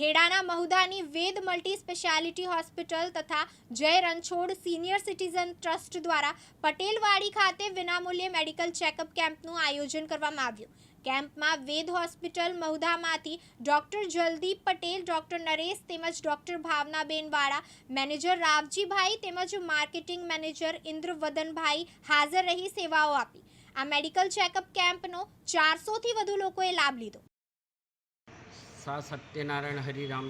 ખેડાના મહુદાની Ved multi speciality hospital તથા Jay Ranchhod senior citizen trust દ્વારા પટેલવાડી ખાતે વિનામૂલ્યે મેડિકલ ચેકઅપ કેમ્પનું આયોજન કરવામાં આવ્યું. કેમ્પમાં વેદ હોસ્પિટલ મહુદામાંથી ડોક્ટર જલદીપ પટેલ, ડોક્ટર નરેશ તેમજ ડોક્ટર ભાવનાબેન વાળા, મેનેજર રાવજીભાઈ તેમજ માર્કેટિંગ મેનેજર ઇન્દ્રવદનભાઈ હાજર રહી સેવાઓ આપી. આ મેડિકલ ચેકઅપ કેમ્પનો ચારસોથી વધુ લોકોએ લાભ લીધો. સા સત્યનારાયણ હરિરામ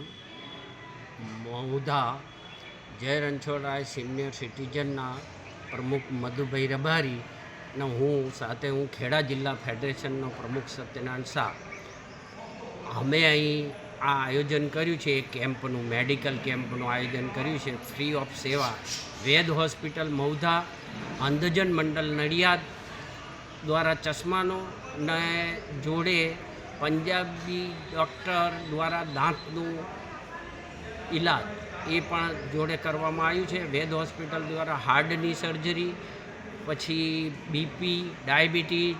મહુધા, જય રણછોડરાય સિનિયર સિટીઝનના પ્રમુખ મધુભાઈ રબારી ને હું સાથે હું ખેડા જિલ્લા ફેડરેશનનો પ્રમુખ સત્યનારાયણ શાહ. અમે અહીં આ આયોજન કર્યું છે કેમ્પનું, મેડિકલ કેમ્પનું આયોજન કર્યું છે, ફ્રી ઓફ સેવા. વેદ હોસ્પિટલ મૌધા અંધજન મંડળ નડિયાદ દ્વારા ચશ્માનો ને જોડે પંજાબી ડૉક્ટર દ્વારા દાંતનું ઈલાજ, એ પણ જોડે કરવામાં આવ્યું છે. વેદ હોસ્પિટલ દ્વારા હાર્ટની સર્જરી, પછી બીપી, ડાયાબિટીસ,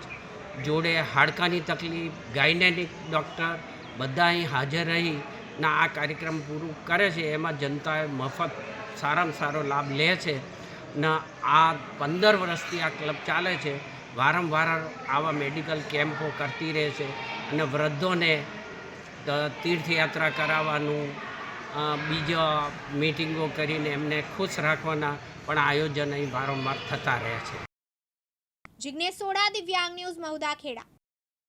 જોડે હાડકાની તકલીફ, ગાયનેટિક ડૉક્ટર બધા અહીં હાજર રહી ના આ કાર્યક્રમ પૂરું કરે છે. એમાં જનતાએ મફત સારામાં સારો લાભ લે છે ને આ પંદર વર્ષથી આ ક્લબ ચાલે છે. વારંવાર આવા મેડિકલ કેમ્પો કરતી રહે છે. અને વૃદ્ધોને તીર્થયાત્રા કરાવવાનું બીજા મિટિંગો કરીને એમને ખુશ રાખવાના પણ આયોજન અહીં વારંવાર થતા રહે છે. જિજ્ઞેશ સોડા, દિવ્યાંગ ન્યૂઝ, મહુદા ખેડા.